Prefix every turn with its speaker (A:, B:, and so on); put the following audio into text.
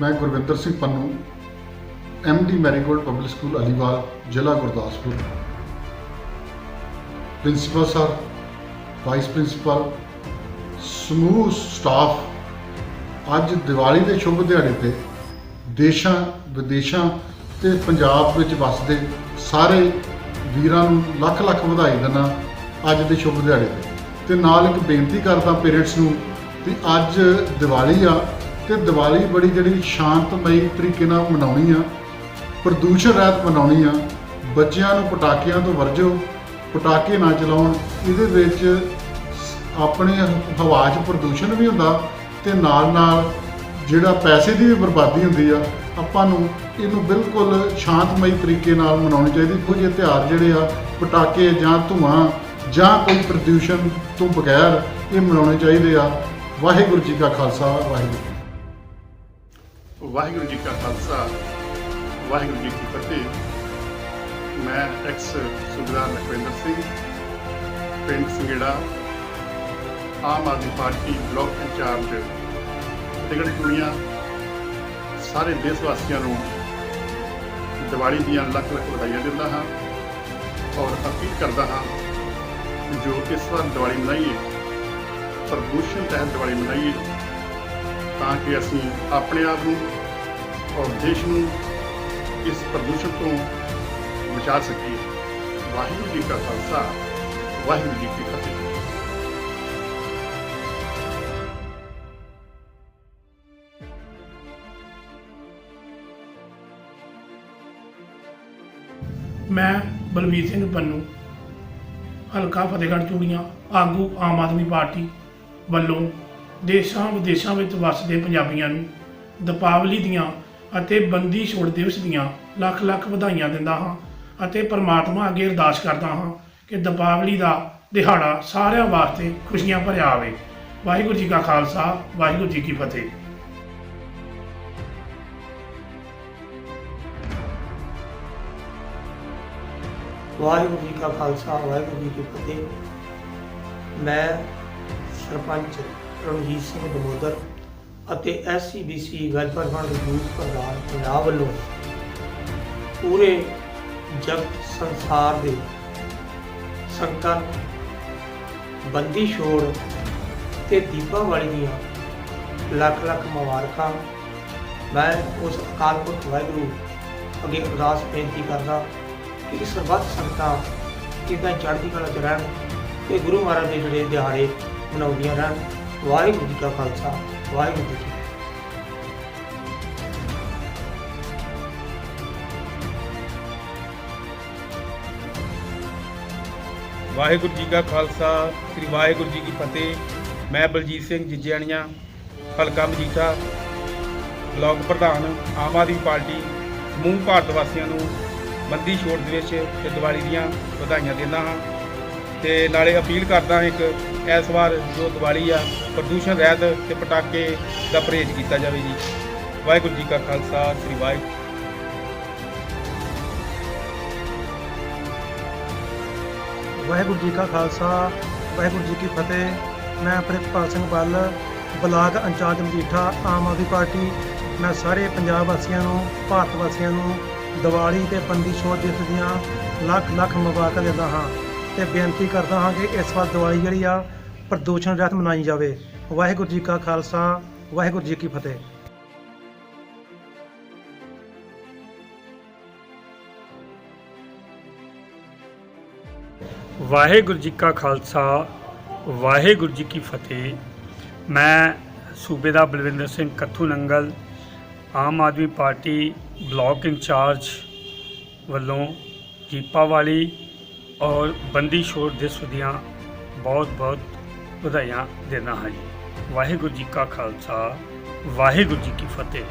A: ਮੈਂ Gurwinder Singh Pannu MD Marigold Public School Aliwal, ਜ਼ਿਲ੍ਹਾ Gurdaspur. Principal sir vice principal ਸਮੂਹ staff ਅੱਜ ਦੀਵਾਲੀ ਦੇ ਸ਼ੁਭ ਦਿਹਾੜੇ ਤੇ ਦੇਸ਼ਾਂ, ਵਿਦੇਸ਼ਾਂ ਤੇ ਪੰਜਾਬ ਵਿੱਚ ਵੱਸਦੇ ਸਾਰੇ ਵੀਰਾਂ ਨੂੰ ਲੱਖ ਲੱਖ ਵਧਾਈ ਦਿੰਦਾ ਅੱਜ ਦੇ ਸ਼ੁਭ ਦਿਹਾੜੇ ਤੇ। ਤੇ ਨਾਲ ਇੱਕ ਬੇਨਤੀ ਕਰਦਾ ਪੇਰੈਂਟਸ ਨੂੰ ਵੀ ਅੱਜ ਦੀਵਾਲੀ ਆ ਤੇ ਦੀਵਾਲੀ ਬੜੀ ਜਿਹੜੀ ਸ਼ਾਂਤਮਈ ਤਰੀਕੇ ਨਾਲ ਮਨਾਉਣੀ ਆ, ਪ੍ਰਦੂਸ਼ਣ ਰਹਿਤ ਮਨਾਉਣੀ ਆ, ਬੱਚਿਆਂ ਨੂੰ ਪਟਾਕਿਆਂ ਤੋਂ ਵਰਜੋ, ਪਟਾਕੇ ਨਾ ਚਲਾਉਣ, ਇਹਦੇ ਵਿੱਚ ਆਪਣੇ ਹਵਾ 'ਚ ਪ੍ਰਦੂਸ਼ਣ ਵੀ ਹੁੰਦਾ ਤੇ ਨਾਲ ਨਾਲ ਜਿਹੜਾ ਪੈਸੇ ਦੀ ਵੀ ਬਰਬਾਦੀ ਹੁੰਦੀ ਆ, ਆਪਾਂ ਨੂੰ ਇਹਨੂੰ ਬਿਲਕੁਲ ਸ਼ਾਂਤਮਈ ਤਰੀਕੇ ਨਾਲ ਮਨਾਉਣੀ ਚਾਹੀਦੀ। ਕੁਝ ਤਿਉਹਾਰ ਜਿਹੜੇ ਆ, ਪਟਾਕੇ ਜਾਂ ਧੂਆਂ ਜਾਂ ਕੋਈ ਪ੍ਰਦੂਸ਼ਣ ਤੋਂ ਬਗੈਰ ਇਹ ਮਨਾਉਣੇ ਚਾਹੀਦੇ ਆ। ਵਾਹਿਗੁਰੂ ਜੀ ਕਾ ਖਾਲਸਾ, ਵਾਹਿਗੁਰੂ ਜੀ
B: ਵਾਹਿਗੁਰੂ ਜੀ ਕਾ ਖਾਲਸਾ, ਵਾਹਿਗੁਰੂ ਜੀ ਕੀ ਫਤਿਹ। ਮੈਂ ਐਕਸ ਸੁਬੇਦਾਰ ਲਖਵਿੰਦਰ ਸਿੰਘ, ਪਿੰਡ Sangera Aam Aadmi Party block incharge ticket ਚੁਣੀਆਂ ਸਾਰੇ ਦੇਸ਼ ਵਾਸੀਆਂ ਨੂੰ ਦੀਵਾਲੀ ਦੀਆਂ ਲੱਖ ਲੱਖ ਵਧਾਈਆਂ ਦਿੰਦਾ ਹਾਂ ਔਰ ਅਪੀਲ ਕਰਦਾ ਹਾਂ ਜੋ ਇਸ ਵਾਰ ਦੀਵਾਲੀ ਮਨਾਈਏ, ਪ੍ਰਦੂਸ਼ਣ ਤਹਿਤ ਦੀਵਾਲੀ ਮਨਾਈਏ ਤਾਂ ਕਿ ਅਸੀਂ ਆਪਣੇ ਆਪ ਨੂੰ ਔਰ ਦੇਸ਼ ਨੂੰ ਇਸ ਪ੍ਰਦੂਸ਼ਣ ਤੋਂ ਬਚਾ ਸਕੀਏ। ਵਾਹਿਗੁਰੂ ਜੀ ਕਾ ਖਾਲਸਾ, ਵਾਹਿਗੁਰੂ ਜੀ ਕੀ ਫਤਿਹ।
C: ਮੈਂ ਬਲਵੀਰ ਸਿੰਘ ਪੰਨੂ, ਹਲਕਾ ਫਤਿਹਗੜ੍ਹ ਚੂੜੀਆਂ, ਆਗੂ ਆਮ ਆਦਮੀ ਪਾਰਟੀ ਵੱਲੋਂ ਦੇਸ਼ਾਂ ਵਿਦੇਸ਼ਾਂ ਵਿੱਚ ਵੱਸਦੇ ਪੰਜਾਬੀਆਂ ਨੂੰ ਦੀਪਾਵਲੀ ਦੀਆਂ ਅਤੇ ਬੰਦੀ ਛੋੜ ਦਿਵਸ ਦੀਆਂ ਲੱਖ ਲੱਖ ਵਧਾਈਆਂ ਦਿੰਦਾ ਹਾਂ ਅਤੇ ਪਰਮਾਤਮਾ ਅੱਗੇ ਅਰਦਾਸ ਕਰਦਾ ਹਾਂ ਕਿ ਦੀਪਾਵਲੀ ਦਾ ਦਿਹਾੜਾ ਸਾਰਿਆਂ ਵਾਸਤੇ ਖੁਸ਼ੀਆਂ ਭਰਿਆ ਆਵੇ। ਵਾਹਿਗੁਰੂ ਜੀ ਕਾ ਖਾਲਸਾ, ਵਾਹਿਗੁਰੂ ਜੀ ਕੀ ਫਤਿਹ।
D: ਵਾਹਿਗੁਰੂ ਜੀ ਕਾ ਖਾਲਸਾ, ਵਾਹਿਗੁਰੂ ਜੀ ਕੀ ਫਤਿਹ। ਮੈਂ ਸਰਪੰਚ ਰਣਜੀਤ ਸਿੰਘ ਦਮੋਦਰ ਅਤੇ ਐਸਸੀਬੀਸੀ ਵੈਲਫੇਅਰ ਫੰਡ ਯੂਥ ਪ੍ਰਧਾਨ ਪੰਜਾਬ ਵੱਲੋਂ ਪੂਰੇ ਜਗਤ ਸੰਸਾਰ ਦੇ ਸੰਤਾਂ ਬੰਦੀ ਛੋੜ ਤੇ ਦੀਪਾਵਲੀ ਦੀਆਂ ਲੱਖ ਲੱਖ ਮੁਬਾਰਕਾਂ। ਮੈਂ ਉਸ ਅਕਾਲ ਪੁਰਖ ਵਾਹਿਗੁਰੂ ਅੱਗੇ ਅਰਦਾਸ ਬੇਨਤੀ ਕਰਦਾ ਕਿ ਸਰਬੱਤ ਸੰਗਤਾਂ ਕਿਦਾਂ ਚੜ੍ਹਦੀ ਕਲਾ ਚ ਰਹਿਣ ਤੇ ਗੁਰੂ ਮਹਾਰਾਜ ਦੇ ਜਿਹੜੇ ਦਿਹਾੜੇ ਮਨਾਉਂਦੀਆਂ ਰਹਿਣ। ਵਾਹਿਗੁਰੂ ਜੀ ਕਾ ਖਾਲਸਾ, ਵਾਹਿਗੁਰੂ ਜੀ ਕੀ ਫਤਿਹ।
E: ਵਾਹਿਗੁਰੂ ਜੀ ਕਾ ਖਾਲਸਾ, ਸ੍ਰੀ ਵਾਹਿਗੁਰੂ ਜੀ ਕੀ ਫਤਿਹ ਮੈਂ ਬਲਜੀਤ ਸਿੰਘ ਜਿੱਜਿਆਣੀਆਂ, ਹਲਕਾ ਮਜੀਠਾ, ਬਲਾਕ ਪ੍ਰਧਾਨ, ਆਮ ਆਦਮੀ ਪਾਰਟੀ ਸਮੂਹ ਭਾਰਤ ਵਾਸੀਆਂ ਨੂੰ ਬੰਦੀ ਛੋੜ ਦਿਵਸ ਤੇ ਦੀਵਾਲੀ ਦੀਆਂ ਵਧਾਈਆਂ ਦਿੰਦਾ ਹਾਂ ਤੇ ਨਾਲੇ ਅਪੀਲ ਕਰਦਾ ਹਾਂ ਇੱਕ ਇਸ ਵਾਰ ਜੋ ਦੀਵਾਲੀ ਆ, ਪ੍ਰਦੂਸ਼ਣ ਰਹਿਤ ਤੇ ਪਟਾਕੇ ਦਾ ਪਰਹੇਜ਼ ਕੀਤਾ ਜਾਵੇ ਜੀ। ਵਾਹਿਗੁਰੂ ਜੀ ਕਾ ਖਾਲਸਾ, ਸ੍ਰੀ ਵਾਹਿਗੁਰੂ।
F: ਵਾਹਿਗੁਰੂ ਜੀ ਕਾ ਖਾਲਸਾ, ਵਾਹਿਗੁਰੂ ਜੀ ਕੀ ਫਤਿਹ। ਮੈਂ Pritpal Singh Bal, block incharge Majitha, Aam Aadmi Party. ਮੈਂ ਸਾਰੇ ਪੰਜਾਬ ਵਾਸੀਆਂ ਨੂੰ, ਭਾਰਤ ਵਾਸੀਆਂ ਨੂੰ ਦੀਵਾਲੀ ਤੇ ਬੰਦੀ ਛੋੜ ਦਿਵਸ ਦੀਆਂ ਲੱਖ ਲੱਖ ਮੁਬਾਰਕਾਂ ਦਿੰਦਾ ਹਾਂ। ਤੇ ਬੇਨਤੀ ਕਰਦਾ ਹਾਂ ਕਿ ਇਸ ਵਾਰ ਦੀਵਾਲੀ ਜਿਹੜੀ ਆ, ਪ੍ਰਦੂਸ਼ਣ ਰਹਿਤ ਮਨਾਈ ਜਾਵੇ। ਵਾਹਿਗੁਰੂ ਜੀ ਕਾ ਖਾਲਸਾ, ਵਾਹਿਗੁਰੂ ਜੀ ਕੀ ਫਤਿਹ।
G: ਵਾਹਿਗੁਰੂ ਜੀ ਕਾ ਖਾਲਸਾ, ਵਾਹਿਗੁਰੂ ਜੀ ਕੀ ਫਤਿਹ। ਮੈਂ ਸੂਬੇ ਦਾ Balwinder Singh Kathu Nangal, Aam Aadmi Party block incharge ਵੱਲੋਂ ਦੀਪਾਵਾਲੀ ਔਰ ਬੰਦੀ ਛੋੜ ਦਿਵਸ ਦੀਆਂ ਬਹੁਤ ਬਹੁਤ ਵਧਾਈਆਂ ਦਿੰਦਾ ਹਾਂ ਜੀ। ਵਾਹਿਗੁਰੂ ਜੀ ਕਾ ਖਾਲਸਾ, ਵਾਹਿਗੁਰੂ ਜੀ ਕੀ ਫਤਿਹ।